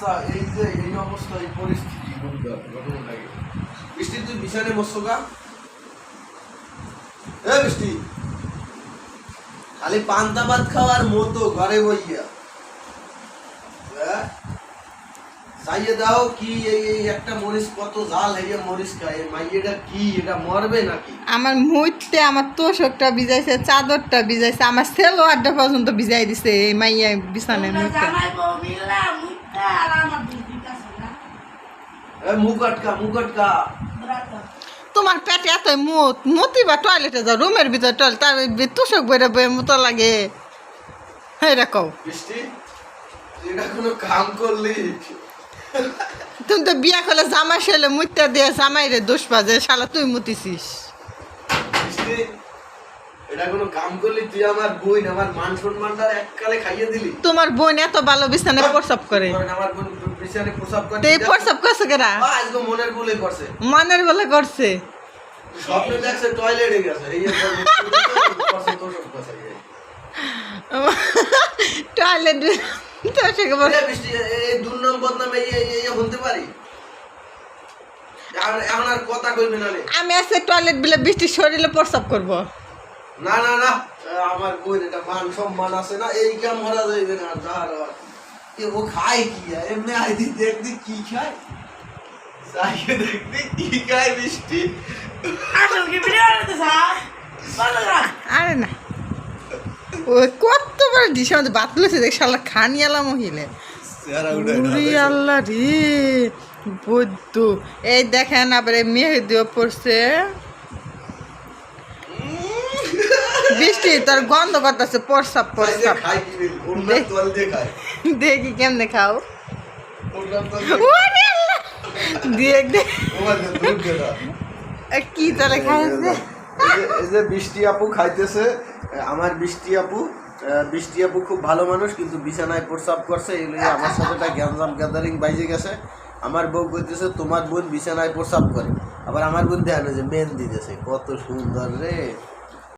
আচ্ছা এই যে এই অবস্থা এই পরিস্থিতি ঘটনাটাকে বৃষ্টি তুই বিছানে মৎস্যকা এ বৃষ্টি! খালি পান্তা ভাত খাওয়ার মতো ঘরে বইয়া। হ্যাঁ? চাইয়ে দাও কি এই এই একটা মরিচ কত জাল হইয়া মরিচ খায়। এই মাইয়েটা কি এটা মরবে নাকি? আমার মুইতে আমার তোষকটা ভিজাইছে চাদরটা ভিজাইছে আমার সেলোয়ারটা পর্যন্ত ভিজাই দিছে এই মাইয়া বিছানায় মুইতে জামাই বউ মিললা মুখটা আর আমার দুই দিক আছে না এ মুখ আটকা মুখ আটকা। তোমার পেটে এত মুত মতি বা টয়লেটে যাও রুমের ভিতর টয়লেট তার তোষক বেড়ে বয়ে মতো লাগে। হ্যাঁ এটা কোনো কাম করলি? তুমি তো বিয়া করলে জামাই ছেলে মুইতে দিয়ে জামাই রে দোষ বাজে শালা তুই মুতিছিস। এটা কোনো কাম করলি? তুই আমার বই আমার মান সম্মানটা এককালে খাইয়ে দিলি? তোমার বোন এত ভালো বিছানায় প্রসাব করে। আমার বোন বিছানে প্রসাব করে তো প্রসাব করছে কেরা আজকে মনের বলে করছে। মনের বলে করছে। স্বপ্নে দেখছে টয়লেটে গেছে। এই যে করছে তোর সব কথা টয়লেট এ এই দুর্নাম বদনাম এই এই শুনতে পারি? এখন এখন আর কথা কইবি না আমি আজকে টয়লেট বিলে বৃষ্টির শরীরে প্রসাব করব। না না না। আমার বোন এটা মান সম্মান আছে না এই কাম করা যাইবে না যার ও খায় কি আর? এমনি আইদি কি খায় সাইকে কি খায় না আরে না। ওই কত বড় দেখ শালা খানিয়ালা মহিলে। আল্লাহ রে বৈদ্য। এই দেখেন আবার মেহেদিও পড়ছে বৃষ্টি তোর গন্ধ করতেছে রে? অন্য দেখ। দেখি কেমনে খাও। দেখ দেখ। কি তাহলে খাইছে? এই যে- বৃষ্টি আপু খাইতেছে আমার বৃষ্টি আপু বৃষ্টি আপু খুব ভালো মানুষ কিন্তু বিছানায় প্রস্রাব করছে লইয়া আমার সাথে একটা গ্যাঞ্জাম গ্যাদারিং বাইজে গেছে। আমার বউ কইতেছে তোমার বোন বিছানায় প্রস্রাব করে। আবার আমার বোন দেখানো যে মেন দিতেছে কত সুন্দর রে।